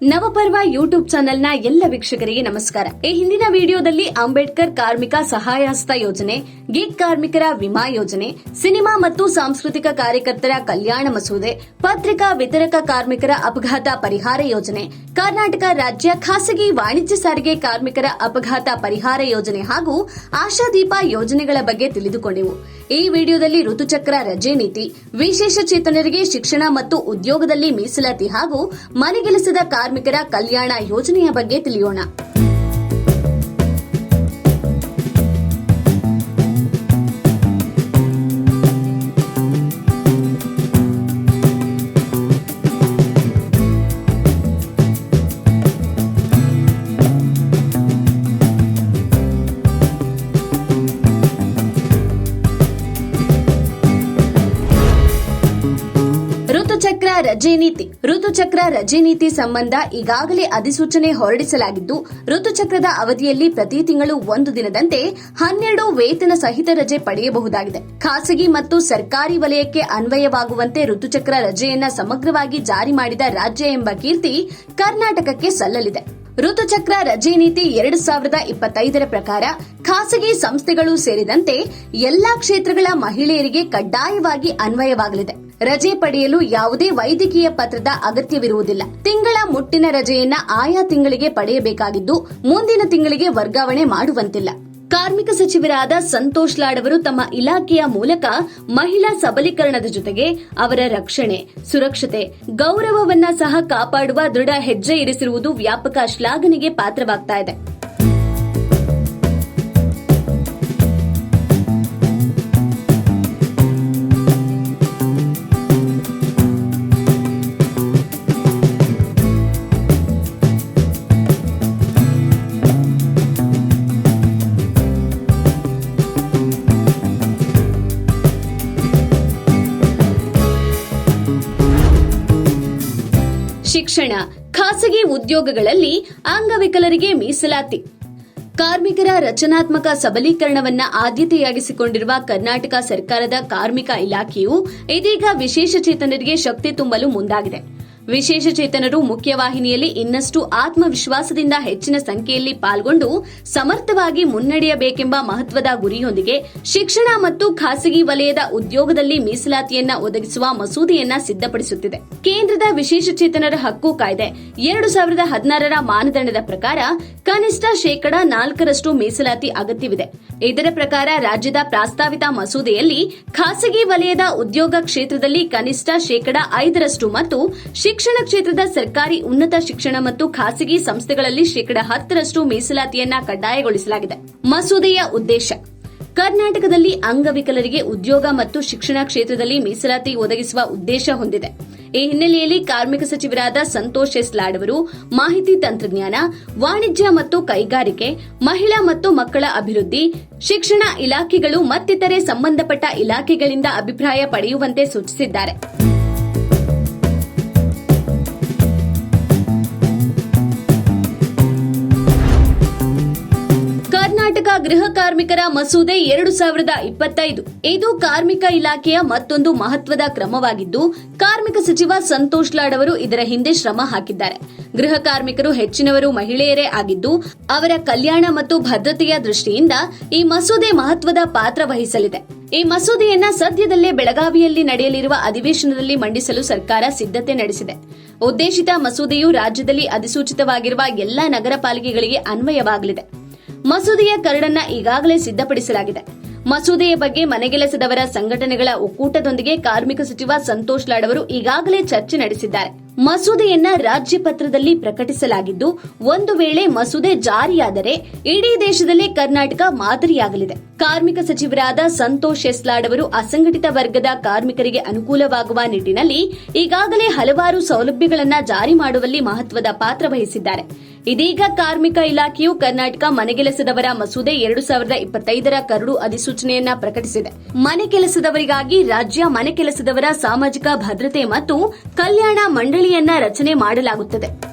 ನವಪರ್ವ YouTube ಚಾನೆಲ್ನ ಎಲ್ಲ ವೀಕ್ಷಕರಿಗೆ ನಮಸ್ಕಾರ. ಈ ಹಿಂದಿನ ವಿಡಿಯೋದಲ್ಲಿ ಅಂಬೇಡ್ಕರ್ ಕಾರ್ಮಿಕ ಸಹಾಯಹಸ್ತ ಯೋಜನೆ ಗಿಗ್ ಕಾರ್ಮಿಕರ ವಿಮಾ ಯೋಜನೆ, ಸಿನಿಮಾ ಮತ್ತು ಸಾಂಸ್ಕೃತಿಕ ಕಾರ್ಯಕರ್ತರ ಕಲ್ಯಾಣ ಮಸೂದೆ, ಪತ್ರಿಕಾ ವಿತರಕ ಕಾರ್ಮಿಕರ ಅಪಘಾತ ಪರಿಹಾರ ಯೋಜನೆ, ಕರ್ನಾಟಕ ರಾಜ್ಯ ಖಾಸಗಿ ವಾಣಿಜ್ಯ ಸಾರಿಗೆ ಕಾರ್ಮಿಕರ ಅಪಘಾತ ಪರಿಹಾರ ಯೋಜನೆ ಹಾಗೂ ಆಶಾದೀಪ ಯೋಜನೆಗಳ ಬಗ್ಗೆ ತಿಳಿದುಕೊಂಡೆವು. ಈ ವಿಡಿಯೋದಲ್ಲಿ ಋತುಚಕ್ರ ರಜೆ ನೀತಿ, ವಿಶೇಷ ಚೇತನರಿಗೆ ಶಿಕ್ಷಣ ಮತ್ತು ಉದ್ಯೋಗದಲ್ಲಿ ಮೀಸಲಾತಿ ಹಾಗೂ ಮನೆಗೆಲಸದ ಕಾರ್ಮಿಕರ ಕಲ್ಯಾಣ ಯೋಜನೆಯ ಬಗ್ಗೆ ತಿಳಿಯೋಣ. ರಜೆ ನೀತಿ. ಋತುಚಕ್ರ ರಜೆ ನೀತಿ ಸಂಬಂಧ ಈಗಾಗಲೇ ಅಧಿಸೂಚನೆ ಹೊರಡಿಸಲಾಗಿದ್ದು, ಋತುಚಕ್ರದ ಅವಧಿಯಲ್ಲಿ ಪ್ರತಿ ತಿಂಗಳು ಒಂದು ದಿನದಂತೆ ಹನ್ನೆರಡು ವೇತನ ಸಹಿತ ರಜೆ ಪಡೆಯಬಹುದಾಗಿದೆ. ಖಾಸಗಿ ಮತ್ತು ಸರ್ಕಾರಿ ವಲಯಕ್ಕೆ ಅನ್ವಯವಾಗುವಂತೆ ಋತುಚಕ್ರ ರಜೆಯನ್ನ ಸಮಗ್ರವಾಗಿ ಜಾರಿ ಮಾಡಿದ ರಾಜ್ಯ ಎಂಬ ಕೀರ್ತಿ ಕರ್ನಾಟಕಕ್ಕೆ ಸಲ್ಲಲಿದೆ. ಋತುಚಕ್ರ ರಜೆ ನೀತಿ ಎರಡು ಸಾವಿರದ ಇಪ್ಪತ್ತೈದರ ಪ್ರಕಾರ ಖಾಸಗಿ ಸಂಸ್ಥೆಗಳು ಸೇರಿದಂತೆ ಎಲ್ಲಾ ಕ್ಷೇತ್ರಗಳ ಮಹಿಳೆಯರಿಗೆ ಕಡ್ಡಾಯವಾಗಿ ಅನ್ವಯವಾಗಲಿದೆ. ರಜೆ ಪಡೆಯಲು ಯಾವುದೇ ವೈದ್ಯಕೀಯ ಪತ್ರದ ಅಗತ್ಯವಿರುವುದಿಲ್ಲ. ತಿಂಗಳ ಮುಟ್ಟಿನ ರಜೆಯನ್ನ ಆಯಾ ತಿಂಗಳಿಗೆ ಪಡೆಯಬೇಕಾಗಿದ್ದು, ಮುಂದಿನ ತಿಂಗಳಿಗೆ ವರ್ಗಾವಣೆ ಮಾಡುವಂತಿಲ್ಲ. ಕಾರ್ಮಿಕ ಸಚಿವರಾದ ಸಂತೋಷ್ ಲಾಡ್ ಅವರು ತಮ್ಮ ಇಲಾಖೆಯ ಮೂಲಕ ಮಹಿಳಾ ಸಬಲೀಕರಣದ ಜೊತೆಗೆ ಅವರ ರಕ್ಷಣೆ, ಸುರಕ್ಷತೆ, ಗೌರವವನ್ನ ಸಹ ಕಾಪಾಡುವ ದೃಢ ಹೆಜ್ಜೆ ಇರಿಸಿರುವುದು ವ್ಯಾಪಕ ಶ್ಲಾಘನೆಗೆ ಪಾತ್ರವಾಗ್ತಾ ಇದೆ. ಶಿಕ್ಷಣ ಖಾಸಗಿ ಉದ್ಯೋಗಗಳಲ್ಲಿ ಅಂಗವಿಕಲರಿಗೆ ಮೀಸಲಾತಿ. ಕಾರ್ಮಿಕರ ರಚನಾತ್ಮಕ ಸಬಲೀಕರಣವನ್ನ ಆದ್ಯತೆಯಾಗಿಸಿಕೊಂಡಿರುವ ಕರ್ನಾಟಕ ಸರ್ಕಾರದ ಕಾರ್ಮಿಕ ಇಲಾಖೆಯು ಇದೀಗ ವಿಶೇಷ ಚೇತನರಿಗೆ ಶಕ್ತಿ ತುಂಬಲು ಮುಂದಾಗಿದೆ. ವಿಶೇಷ ಚೇತನರು ಮುಖ್ಯವಾಹಿನಿಯಲ್ಲಿ ಇನ್ನಷ್ಟು ಆತ್ಮವಿಶ್ವಾಸದಿಂದ ಹೆಚ್ಚಿನ ಸಂಖ್ಯೆಯಲ್ಲಿ ಪಾಲ್ಗೊಂಡು ಸಮರ್ಥವಾಗಿ ಮುನ್ನಡೆಯಬೇಕೆಂಬ ಮಹತ್ವದ ಗುರಿಯೊಂದಿಗೆ ಶಿಕ್ಷಣ ಮತ್ತು ಖಾಸಗಿ ವಲಯದ ಉದ್ಯೋಗದಲ್ಲಿ ಮೀಸಲಾತಿಯನ್ನ ಒದಗಿಸುವ ಮಸೂದೆಯನ್ನ ಸಿದ್ಧಪಡಿಸುತ್ತಿದೆ. ಕೇಂದ್ರದ ವಿಶೇಷ ಚೇತನರ ಹಕ್ಕು ಕಾಯ್ದೆ ಎರಡು ಸಾವಿರದ ಹದಿನಾರರ ಮಾನದಂಡದ ಪ್ರಕಾರ ಕನಿಷ್ಠ ಶೇಕಡಾ ನಾಲ್ಕರಷ್ಟು ಮೀಸಲಾತಿ ಅಗತ್ಯವಿದೆ. ಇದರ ಪ್ರಕಾರ ರಾಜ್ಯದ ಪ್ರಾಸ್ತಾವಿತ ಮಸೂದೆಯಲ್ಲಿ ಖಾಸಗಿ ವಲಯದ ಉದ್ಯೋಗ ಕ್ಷೇತ್ರದಲ್ಲಿ ಕನಿಷ್ಠ ಶೇಕಡಾ ಐದರಷ್ಟು ಮತ್ತು ಶಿಕ್ಷಣ ಕ್ಷೇತ್ರದ ಸರ್ಕಾರಿ ಉನ್ನತ ಶಿಕ್ಷಣ ಮತ್ತು ಖಾಸಗಿ ಸಂಸ್ಥೆಗಳಲ್ಲಿ ಶೇಕಡ ಹತ್ತರಷ್ಟು ಮೀಸಲಾತಿಯನ್ನ ಕಡ್ಡಾಯಗೊಳಿಸಲಾಗಿದೆ. ಮಸೂದೆಯ ಉದ್ದೇಶ, ಕರ್ನಾಟಕದಲ್ಲಿ ಅಂಗವಿಕಲರಿಗೆ ಉದ್ಯೋಗ ಮತ್ತು ಶಿಕ್ಷಣ ಕ್ಷೇತ್ರದಲ್ಲಿ ಮೀಸಲಾತಿ ಒದಗಿಸುವ ಉದ್ದೇಶ ಹೊಂದಿದೆ. ಈ ಹಿನ್ನೆಲೆಯಲ್ಲಿ ಕಾರ್ಮಿಕ ಸಚಿವರಾದ ಸಂತೋಷ್ ಎಸ್ ಲಾಡ್ ಅವರು, ಮಾಹಿತಿ ತಂತ್ರಜ್ಞಾನ, ವಾಣಿಜ್ಯ ಮತ್ತು ಕೈಗಾರಿಕೆ, ಮಹಿಳಾ ಮತ್ತು ಮಕ್ಕಳ ಅಭಿವೃದ್ಧಿ, ಶಿಕ್ಷಣ ಇಲಾಖೆಗಳು ಮತ್ತಿತರೆ ಸಂಬಂಧಪಟ್ಟ ಇಲಾಖೆಗಳಿಂದ ಅಭಿಪ್ರಾಯ ಪಡೆಯುವಂತೆ ಸೂಚಿಸಿದ್ದಾರೆ. ಗೃಹ ಕಾರ್ಮಿಕರ ಮಸೂದೆ ಎರಡು ಸಾವಿರದ ಇಪ್ಪತ್ತೈದು. ಇದು ಕಾರ್ಮಿಕ ಇಲಾಖೆಯ ಮತ್ತೊಂದು ಮಹತ್ವದ ಕ್ರಮವಾಗಿದ್ದು, ಕಾರ್ಮಿಕ ಸಚಿವ ಸಂತೋಷ್ ಲಾಡ್ ಅವರು ಇದರ ಹಿಂದೆ ಶ್ರಮ ಹಾಕಿದ್ದಾರೆ. ಗೃಹ ಕಾರ್ಮಿಕರು ಹೆಚ್ಚಿನವರು ಮಹಿಳೆಯರೇ ಆಗಿದ್ದು, ಅವರ ಕಲ್ಯಾಣ ಮತ್ತು ಭದ್ರತೆಯ ದೃಷ್ಟಿಯಿಂದ ಈ ಮಸೂದೆ ಮಹತ್ವದ ಪಾತ್ರ ವಹಿಸಲಿದೆ. ಈ ಮಸೂದೆಯನ್ನ ಸದ್ಯದಲ್ಲೇ ಬೆಳಗಾವಿಯಲ್ಲಿ ನಡೆಯಲಿರುವ ಅಧಿವೇಶನದಲ್ಲಿ ಮಂಡಿಸಲು ಸರ್ಕಾರ ಸಿದ್ಧತೆ ನಡೆಸಿದೆ. ಉದ್ದೇಶಿತ ಮಸೂದೆಯು ರಾಜ್ಯದಲ್ಲಿ ಅಧಿಸೂಚಿತವಾಗಿರುವ ಎಲ್ಲಾ ನಗರ ಪಾಲಿಕೆಗಳಿಗೆ ಅನ್ವಯವಾಗಲಿದೆ. ಮಸೂದೆಯ ಕರಡನ್ನ ಈಗಾಗಲೇ ಸಿದ್ಧಪಡಿಸಲಾಗಿದೆ. ಮಸೂದೆಯ ಬಗ್ಗೆ ಮನೆಗೆಲಸದವರ ಸಂಘಟನೆಗಳ ಒಕ್ಕೂಟದೊಂದಿಗೆ ಕಾರ್ಮಿಕ ಸಚಿವ ಸಂತೋಷ್ ಲಾಡ್ ಅವರು ಈಗಾಗಲೇ ಚರ್ಚೆ ನಡೆಸಿದ್ದಾರೆ. ಮಸೂದೆಯನ್ನ ರಾಜ್ಯಪತ್ರದಲ್ಲಿ ಪ್ರಕಟಿಸಲಾಗಿದ್ದು, ಒಂದು ವೇಳೆ ಮಸೂದೆ ಜಾರಿಯಾದರೆ ಇಡೀ ದೇಶದಲ್ಲೇ ಕರ್ನಾಟಕ ಮಾದರಿಯಾಗಲಿದೆ. ಕಾರ್ಮಿಕ ಸಚಿವರಾದ ಸಂತೋಷ್ ಎಸ್ ಲಾಡ್ ಅವರು ಅಸಂಘಟಿತ ವರ್ಗದ ಕಾರ್ಮಿಕರಿಗೆ ಅನುಕೂಲವಾಗುವ ನಿಟ್ಟಿನಲ್ಲಿ ಈಗಾಗಲೇ ಹಲವಾರು ಸೌಲಭ್ಯಗಳನ್ನು ಜಾರಿ ಮಾಡುವಲ್ಲಿ ಮಹತ್ವದ ಪಾತ್ರ ವಹಿಸಿದ್ದಾರೆ. ಇದೀಗ ಕಾರ್ಮಿಕ ಇಲಾಖೆಯು ಕರ್ನಾಟಕ ಮನೆಗೆಲಸದವರ ಮಸೂದೆ ಎರಡು ಸಾವಿರದ ಇಪ್ಪತ್ತೈದರ ಕರಡು ಅಧಿಸೂಚನೆಯನ್ನ ಪ್ರಕಟಿಸಿದೆ. ಮನೆ ಕೆಲಸದವರಿಗಾಗಿ ರಾಜ್ಯ ಮನೆ ಕೆಲಸದವರ ಸಾಮಾಜಿಕ ಭದ್ರತೆ ಮತ್ತು ಕಲ್ಯಾಣ ಮಂಡಳಿಯನ್ನ ರಚನೆ ಮಾಡಲಾಗುತ್ತದೆ.